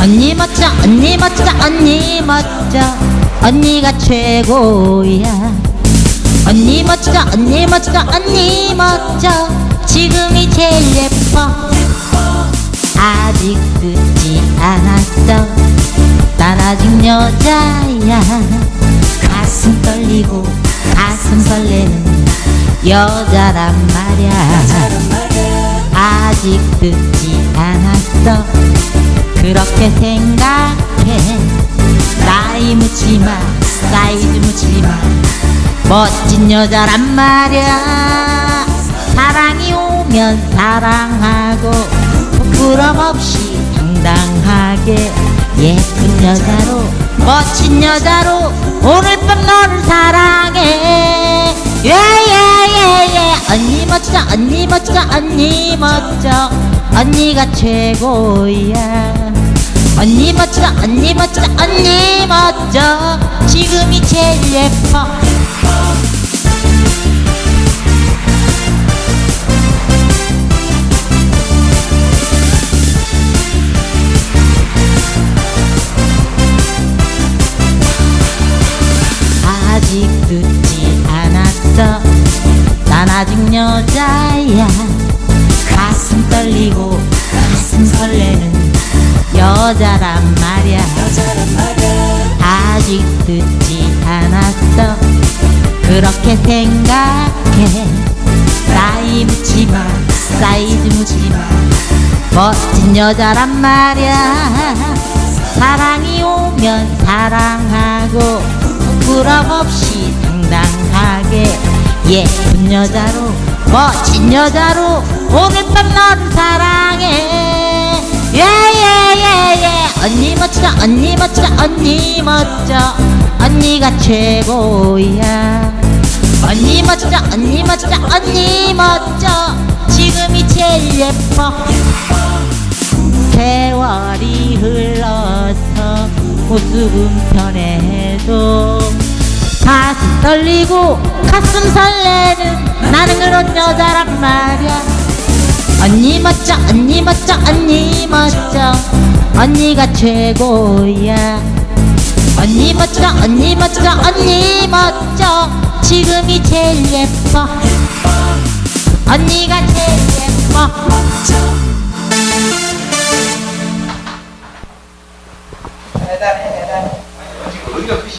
멋져 언니 멋져 언니 멋져. 언니가 최고야. 언니 멋져 언니 멋져 언니 멋져. 지금이 제일 예뻐. 아직 늦지 않았어. 난 아직 여자야. 가슴 떨리고 가슴 설레는 여자란 말야. 아직 늦지 않았어 그렇게 생각해. 나이 묻지마 사이즈 묻지마. 멋진 여자란 말야. 사랑이 오면 사랑하고 부끄럼 없이 당당하게 예쁜 여자로 멋진 여자로 오늘 밤 너를 사랑해. 예예예예. 언니 멋져 언니 멋져 언니 멋져. 언니가 최고야 언니 멋져 언니 멋져. 지금이 제일 예뻐. 아직 늦지 않았어. 난 아직 여자야. 가슴 떨리고 가슴 설레는 여자란 말야. 아직 늦지 않았어. 그렇게 생각해. 나이 묻지마 사이즈 묻지마. 멋진 여자란 말야. 사랑이 오면 사랑하고 부끄럼 없이 당당하게 예쁜 여자로 멋진 여자로 오늘 밤 너를 사랑해 예예예예 언니 멋져 언니 멋져 언니 멋져. 언니가 최고야. 언니 멋져 언니 멋져 언니 멋져. 지금이 제일 예뻐. 세월이 흘러서 모습은 변해도 가슴 떨리고 가슴 설레는 나는 그런 여자란 말이야 언니 멋져 언니 멋져 언니 멋져 언니가 최고야. 언니 멋져 언니 멋져 언니 멋져 지금이 제일 예뻐. 언니가 제일 예뻐